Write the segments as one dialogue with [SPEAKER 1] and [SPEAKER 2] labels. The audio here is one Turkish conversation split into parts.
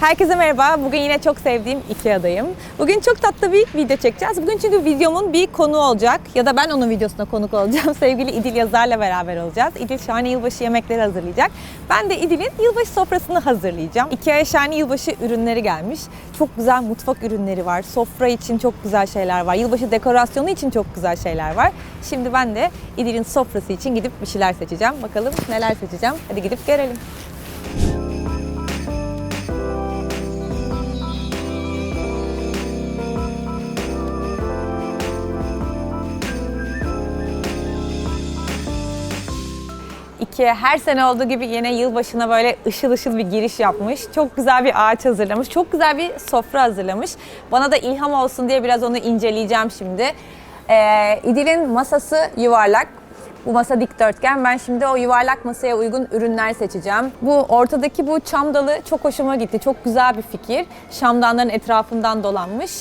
[SPEAKER 1] Herkese merhaba. Bugün yine çok sevdiğim Ikea'dayım. Bugün çok tatlı bir video çekeceğiz. Bugün çünkü videomun bir konu olacak. Ya da ben onun videosuna konuk olacağım. Sevgili İdil Yazar'la beraber olacağız. İdil şahane yılbaşı yemekleri hazırlayacak. Ben de İdil'in yılbaşı sofrasını hazırlayacağım. Ikea'ya şahane yılbaşı ürünleri gelmiş. Çok güzel mutfak ürünleri var. Sofra için çok güzel şeyler var. Yılbaşı dekorasyonu için çok güzel şeyler var. Şimdi ben de İdil'in sofrası için gidip bir şeyler seçeceğim. Bakalım neler seçeceğim. Hadi gidip görelim. İkiye her sene olduğu gibi yine yılbaşına böyle ışıl ışıl bir giriş yapmış. Çok güzel bir ağaç hazırlamış. Çok güzel bir sofra hazırlamış. Bana da ilham olsun diye biraz onu inceleyeceğim şimdi. Ee, İdil'in masası yuvarlak. Bu masa dikdörtgen. Ben şimdi o yuvarlak masaya uygun ürünler seçeceğim. Bu ortadaki bu çam dalı çok hoşuma gitti. Çok güzel bir fikir. Şamdanların etrafından dolanmış.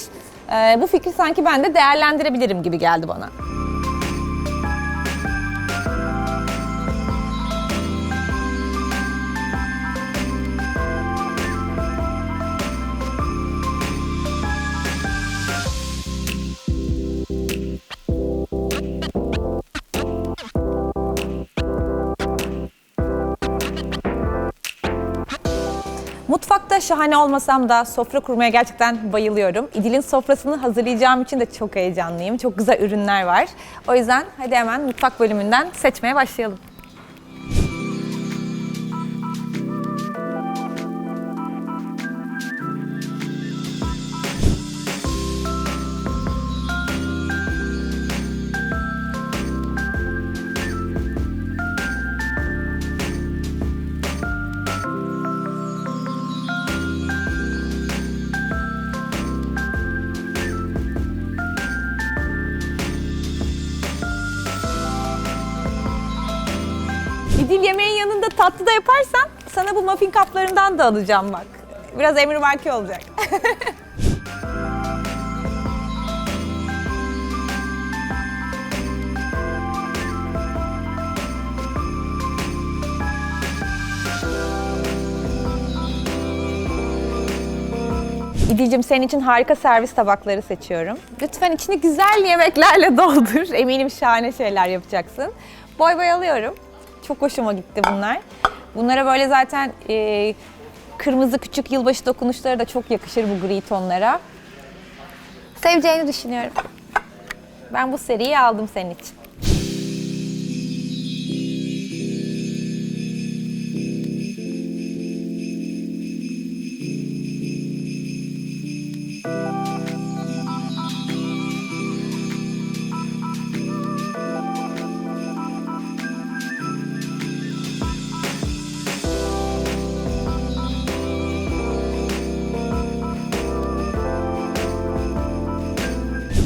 [SPEAKER 1] Ee, bu fikri sanki ben de değerlendirebilirim gibi geldi bana. Mutfakta şahane olmasam da sofra kurmaya gerçekten bayılıyorum. İdil'in sofrasını hazırlayacağım için de çok heyecanlıyım. Çok güzel ürünler var. O yüzden hadi hemen mutfak bölümünden seçmeye başlayalım. Tatlı da yaparsan sana bu muffin kaplarından da alacağım bak. Biraz emrivaki olacak. İdil'cim senin için harika servis tabakları seçiyorum. Lütfen içini güzel yemeklerle doldur. Eminim şahane şeyler yapacaksın. Boy boy alıyorum. Çok hoşuma gitti bunlar. Bunlara böyle zaten e, kırmızı küçük yılbaşı dokunuşları da çok yakışır bu gri tonlara. Seveceğini düşünüyorum. Ben bu seriyi aldım senin için.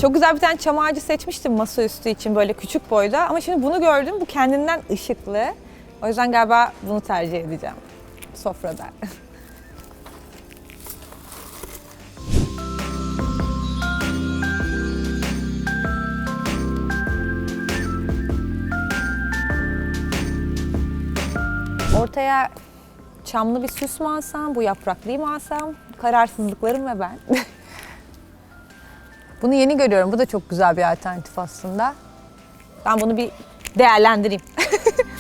[SPEAKER 1] Çok güzel bir tane çam ağacı seçmiştim masaüstü için böyle küçük boyda. Ama şimdi bunu gördüm. Bu kendinden ışıklı. O yüzden galiba bunu tercih edeceğim sofrada. Ortaya çamlı bir süs mü alsam, bu yapraklıyı mı alsam? Kararsızlıklarım ve ben. Bunu yeni görüyorum. Bu da çok güzel bir alternatif aslında. Ben bunu bir değerlendireyim.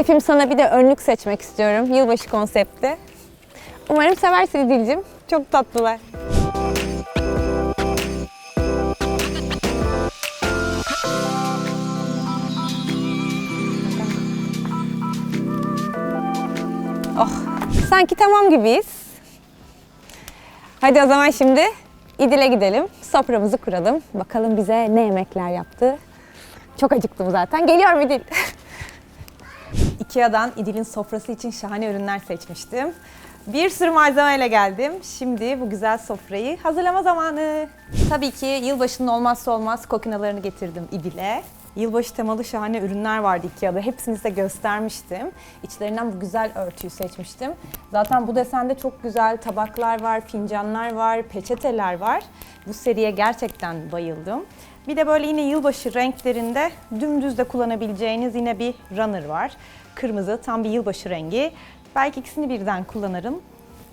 [SPEAKER 1] Şefim sana bir de önlük seçmek istiyorum. Yılbaşı konsepti. Umarım seversin Dilcim. Çok tatlılar. Oh, sanki tamam gibiyiz. Hadi o zaman şimdi İdil'e gidelim. Soframızı kuralım. Bakalım bize ne yemekler yaptı. Çok acıktım zaten. Geliyorum İdil. Ikea'dan İdil'in sofrası için şahane ürünler seçmiştim. Bir sürü malzemeyle geldim. Şimdi bu güzel sofrayı hazırlama zamanı. Tabii ki yılbaşının olmazsa olmaz kokinalarını getirdim İdil'e. Yılbaşı temalı şahane ürünler vardı Ikea'da. Hepsini size göstermiştim. İçlerinden bu güzel örtüyü seçmiştim. Zaten bu desende çok güzel tabaklar var, fincanlar var, peçeteler var. Bu seriye gerçekten bayıldım. Bir de böyle yine yılbaşı renklerinde dümdüz de kullanabileceğiniz yine bir runner var. Kırmızı tam bir yılbaşı rengi. Belki ikisini birden kullanırım.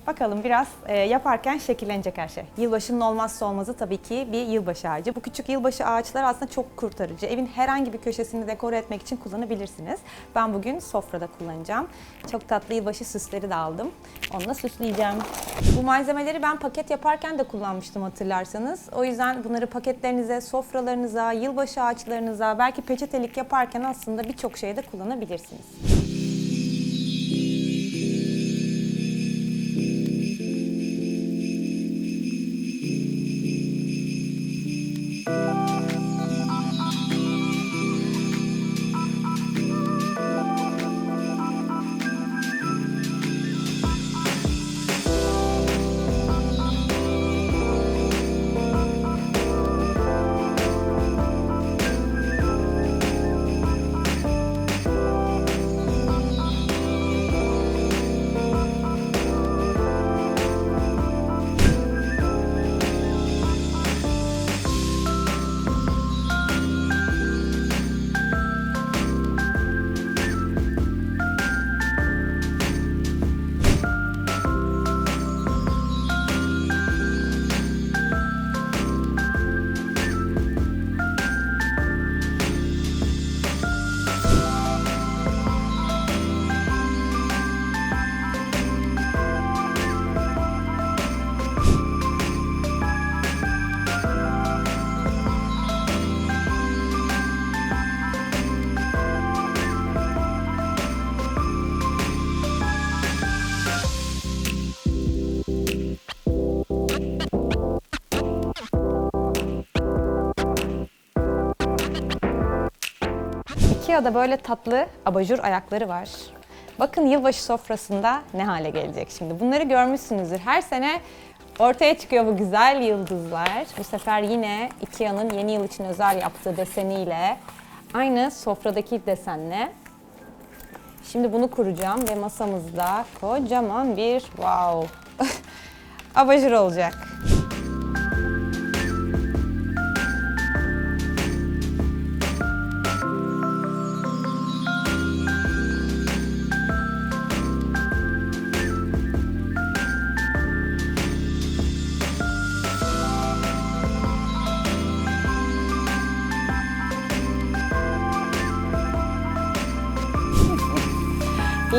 [SPEAKER 1] Bakalım biraz e, yaparken şekillenecek her şey. Yılbaşının olmazsa olmazı tabii ki bir yılbaşı ağacı. Bu küçük yılbaşı ağaçları aslında çok kurtarıcı. Evin herhangi bir köşesini dekore etmek için kullanabilirsiniz. Ben bugün sofrada kullanacağım. Çok tatlı yılbaşı süsleri de aldım. Onunla süsleyeceğim. Bu malzemeleri ben paket yaparken de kullanmıştım hatırlarsanız. O yüzden bunları paketlerinize, sofralarınıza, yılbaşı ağaçlarınıza, belki peçetelik yaparken aslında birçok şeyde kullanabilirsiniz. Ikea'da böyle tatlı abajur ayakları var. Bakın yılbaşı sofrasında ne hale gelecek şimdi. Bunları görmüşsünüzdür. Her sene ortaya çıkıyor bu güzel yıldızlar. Bu sefer yine Ikea'nın yeni yıl için özel yaptığı deseniyle aynı sofradaki desenle. Şimdi bunu kuracağım ve masamızda kocaman bir wow abajur olacak.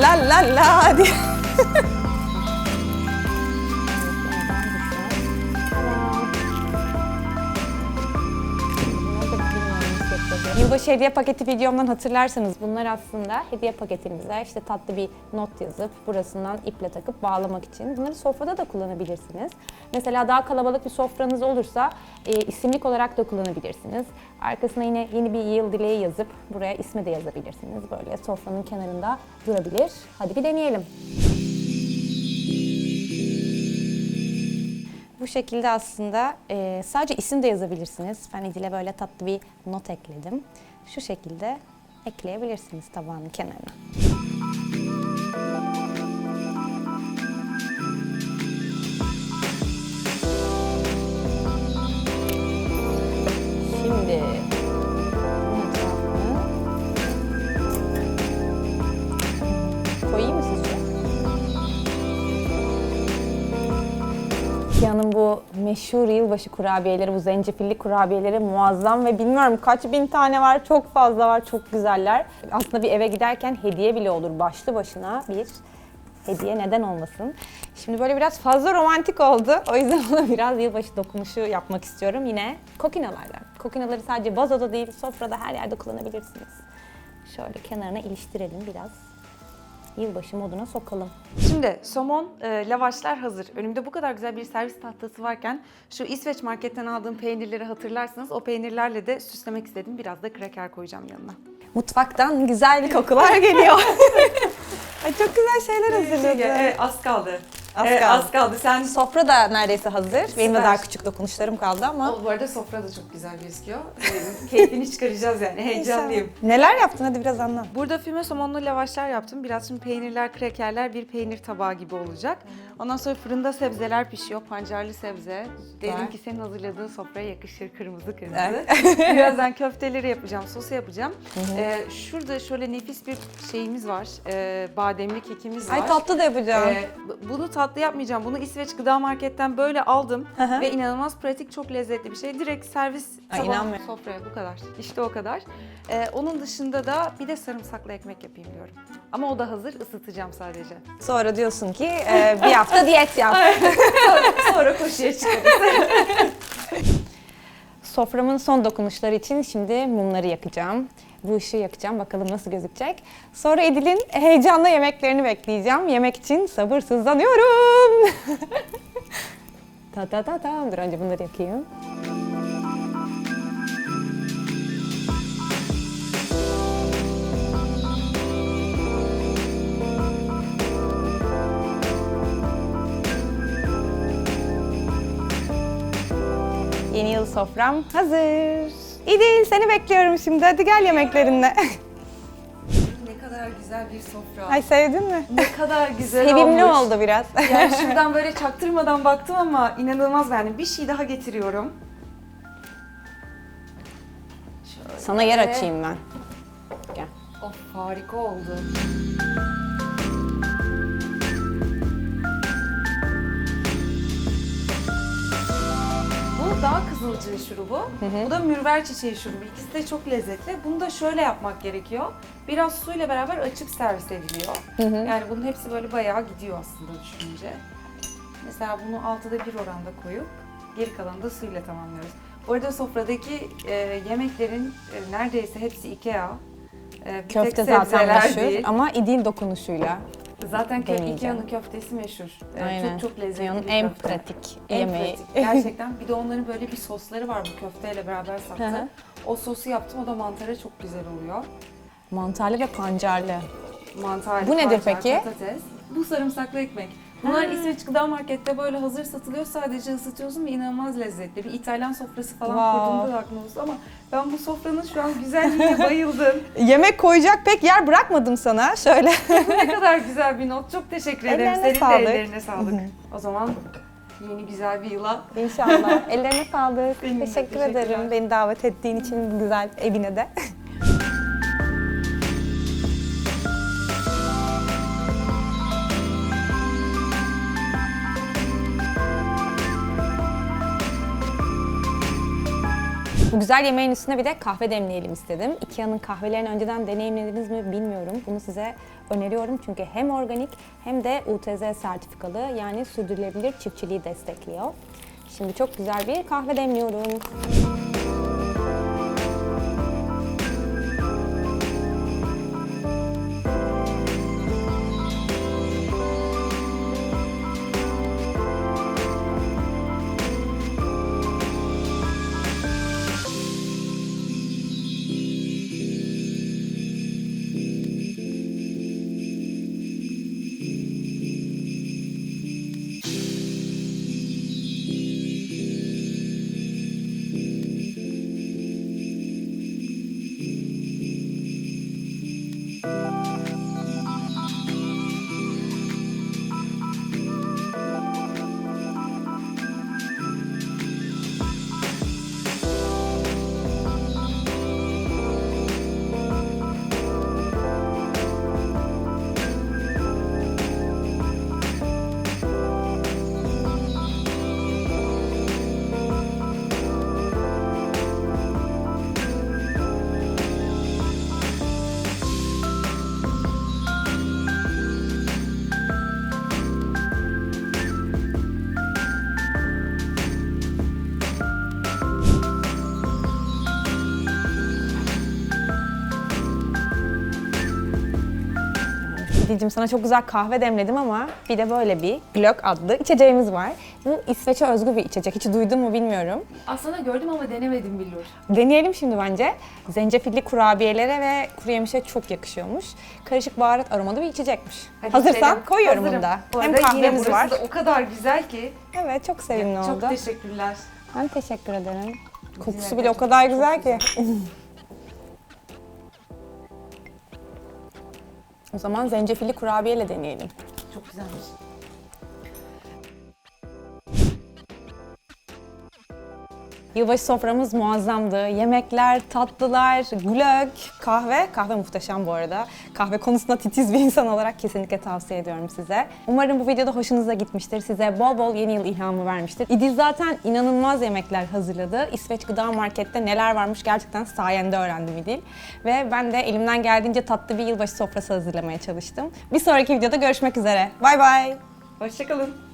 [SPEAKER 1] La la la hediye paketi videomdan hatırlarsanız bunlar aslında hediye paketinize işte tatlı bir not yazıp burasından iple takıp bağlamak için. Bunları sofrada da kullanabilirsiniz. Mesela daha kalabalık bir sofranız olursa e, isimlik olarak da kullanabilirsiniz. Arkasına yine yeni bir yıl dileği yazıp buraya ismi de yazabilirsiniz. Böyle sofranın kenarında durabilir. Hadi bir deneyelim. Bu şekilde aslında e, sadece isim de yazabilirsiniz. Ben İdil'e böyle tatlı bir not ekledim. Şu şekilde ekleyebilirsiniz tabağın kenarına. Meşhur yılbaşı kurabiyeleri, bu zencefilli kurabiyeleri muazzam ve bilmiyorum kaç bin tane var, çok fazla var, çok güzeller. Aslında bir eve giderken hediye bile olur başlı başına bir hediye neden olmasın. Şimdi böyle biraz fazla romantik oldu. O yüzden ona biraz yılbaşı dokunuşu yapmak istiyorum. Yine kokinalardan. Kokinaları sadece vazoda değil, sofrada her yerde kullanabilirsiniz. Şöyle kenarına iliştirelim biraz. Yılbaşı moduna sokalım.
[SPEAKER 2] Şimdi somon e, lavaşlar hazır. Önümde bu kadar güzel bir servis tahtası varken şu İsveç marketten aldığım peynirleri hatırlarsınız. O peynirlerle de süslemek istedim. Biraz da kraker koyacağım yanına.
[SPEAKER 1] Mutfaktan güzel kokular geliyor. Ay çok güzel şeyler hazırladın.
[SPEAKER 2] Evet, az kaldı.
[SPEAKER 1] Az
[SPEAKER 2] Ee,
[SPEAKER 1] kaldı.
[SPEAKER 2] az kaldı. Sen
[SPEAKER 1] Sofra da neredeyse hazır. Benim de
[SPEAKER 2] Süper.
[SPEAKER 1] daha küçük dokunuşlarım kaldı ama.
[SPEAKER 2] O, bu arada sofra da çok güzel gözüküyor. Ee, Keyfini çıkaracağız yani. Heyecanlıyım.
[SPEAKER 1] Neler yaptın hadi biraz anlat.
[SPEAKER 2] Burada füme somonlu lavaşlar yaptım. Biraz şimdi peynirler, krekerler bir peynir tabağı gibi olacak. Ondan sonra fırında sebzeler pişiyor. Pancarlı sebze. Dedim ki senin hazırladığın sofraya yakışır kırmızı kırmızı. Birazdan köfteleri yapacağım, sosu yapacağım. Ee, şurada şöyle nefis bir şeyimiz var. Ee, bademli kekimiz var.
[SPEAKER 1] Ay tatlı da yapacağım.
[SPEAKER 2] Ee, bu- bunu tatlı yapmayacağım. Bunu İsveç Gıda Market'ten böyle aldım
[SPEAKER 1] Hı hı.
[SPEAKER 2] ve inanılmaz pratik, çok lezzetli bir şey. Direkt servis
[SPEAKER 1] Ay,
[SPEAKER 2] tabağı,
[SPEAKER 1] inanmıyorum.
[SPEAKER 2] sofraya bu kadar. İşte o kadar. Ee, onun dışında da bir de sarımsaklı ekmek yapayım diyorum. Ama o da hazır, ısıtacağım sadece.
[SPEAKER 1] Sonra diyorsun ki e, bir hafta diyet yap.
[SPEAKER 2] sonra, sonra koşuya çıkarız.
[SPEAKER 1] Soframın son dokunuşları için şimdi mumları yakacağım. Bu ışığı yakacağım. Bakalım nasıl gözükecek. Sonra Edil'in heyecanla yemeklerini bekleyeceğim. Yemek için sabırsızlanıyorum. ta ta ta ta. Dur önce bunları yakayım. Sofram hazır. İdil seni bekliyorum şimdi. Hadi gel yemeklerinle.
[SPEAKER 2] ne kadar güzel bir sofra.
[SPEAKER 1] Ay sevdin mi?
[SPEAKER 2] ne kadar güzel
[SPEAKER 1] Sevimli
[SPEAKER 2] olmuş.
[SPEAKER 1] oldu biraz.
[SPEAKER 2] Yani şuradan böyle çaktırmadan baktım ama inanılmaz beğendim. Bir şey daha getiriyorum. Şöyle.
[SPEAKER 1] Sana yer açayım ben. Gel.
[SPEAKER 2] Of harika oldu. Dağ kızılcığı şurubu. Bu da mürver çiçeği şurubu. İkisi de çok lezzetli. Bunu da şöyle yapmak gerekiyor. Biraz suyla beraber açıp servis ediliyor. Yani bunun hepsi böyle bayağı gidiyor aslında düşününce. Mesela bunu altıda bir oranda koyup geri kalanı da suyla tamamlıyoruz. Bu arada sofradaki e, yemeklerin e, neredeyse hepsi Ikea. E, bir
[SPEAKER 1] Köfte
[SPEAKER 2] tek
[SPEAKER 1] zaten
[SPEAKER 2] sebzeler
[SPEAKER 1] meşhur
[SPEAKER 2] değil.
[SPEAKER 1] ama İdil dokunuşuyla.
[SPEAKER 2] Zaten kö-
[SPEAKER 1] deneyeceğim.
[SPEAKER 2] Ikea'nın köftesi meşhur. E,
[SPEAKER 1] Aynen.
[SPEAKER 2] Çok çok lezzetli
[SPEAKER 1] Dünyanın
[SPEAKER 2] bir
[SPEAKER 1] en
[SPEAKER 2] köfte.
[SPEAKER 1] pratik
[SPEAKER 2] En
[SPEAKER 1] yemeği.
[SPEAKER 2] pratik. Gerçekten. Bir de onların böyle bir sosları var bu köfteyle beraber
[SPEAKER 1] Hı
[SPEAKER 2] sattı.
[SPEAKER 1] hı.
[SPEAKER 2] o sosu yaptım. O da mantara çok güzel oluyor.
[SPEAKER 1] Mantarlı ve pancarlı.
[SPEAKER 2] Mantar,
[SPEAKER 1] Bu nedir
[SPEAKER 2] pancar,
[SPEAKER 1] peki?
[SPEAKER 2] Patates. Bu sarımsaklı ekmek. Bunlar İsveç Gıda Market'te böyle hazır satılıyor. Sadece ısıtıyorsun ve inanılmaz lezzetli. Bir İtalyan sofrası falan
[SPEAKER 1] Wow.
[SPEAKER 2] kurduğumda da olsun ama ben bu sofranın şu an güzelliğine bayıldım.
[SPEAKER 1] Yemek koyacak pek yer bırakmadım sana. Şöyle.
[SPEAKER 2] ne kadar güzel bir not. Çok teşekkür ederim.
[SPEAKER 1] Ellerine
[SPEAKER 2] Senin
[SPEAKER 1] sağlık.
[SPEAKER 2] de ellerine sağlık. o zaman yeni güzel bir yıla
[SPEAKER 1] İnşallah. Ellerine sağlık.
[SPEAKER 2] Benim
[SPEAKER 1] Teşekkür ederim beni davet ettiğin için güzel evine de. Bu güzel yemeğin üstüne bir de kahve demleyelim istedim. Ikea'nın kahvelerini önceden deneyimlediniz mi bilmiyorum. Bunu size öneriyorum çünkü hem organik hem de UTZ sertifikalı yani sürdürülebilir çiftçiliği destekliyor. Şimdi çok güzel bir kahve demliyorum. Didicim sana çok güzel kahve demledim ama bir de böyle bir Glöck adlı içeceğimiz var. Bu İsveç'e özgü bir içecek. Hiç duydun mu bilmiyorum.
[SPEAKER 2] Aslında gördüm ama denemedim billur.
[SPEAKER 1] Deneyelim şimdi bence. Zencefilli kurabiyelere ve kuru yemişe çok yakışıyormuş. Karışık baharat aromalı bir içecekmiş.
[SPEAKER 2] Hadi
[SPEAKER 1] Hazırsan
[SPEAKER 2] gidelim.
[SPEAKER 1] koyuyorum
[SPEAKER 2] Hazırım.
[SPEAKER 1] bunu da.
[SPEAKER 2] Bu
[SPEAKER 1] Hem
[SPEAKER 2] yine
[SPEAKER 1] kahvemiz
[SPEAKER 2] burası
[SPEAKER 1] var.
[SPEAKER 2] da o kadar güzel ki.
[SPEAKER 1] Evet çok sevimli
[SPEAKER 2] Çok
[SPEAKER 1] oldu.
[SPEAKER 2] teşekkürler.
[SPEAKER 1] Ben teşekkür ederim. Kokusu
[SPEAKER 2] Güzel,
[SPEAKER 1] bile o
[SPEAKER 2] çok-
[SPEAKER 1] kadar
[SPEAKER 2] çok
[SPEAKER 1] güzel ki. O zaman zencefilli kurabiyeyle deneyelim.
[SPEAKER 2] Çok güzelmiş.
[SPEAKER 1] Yılbaşı soframız muazzamdı. Yemekler, tatlılar, glögg, kahve. Kahve muhteşem bu arada. Kahve konusunda titiz bir insan olarak kesinlikle tavsiye ediyorum size. Umarım bu videoda hoşunuza gitmiştir. Size bol bol yeni yıl ilhamı vermiştir. İdiz zaten inanılmaz yemekler hazırladı. İsveç Gıda Market'te neler varmış gerçekten sayende öğrendim İdil. Ve ben de elimden geldiğince tatlı bir yılbaşı sofrası hazırlamaya çalıştım. Bir sonraki videoda görüşmek üzere. Bay bay.
[SPEAKER 2] Hoşçakalın.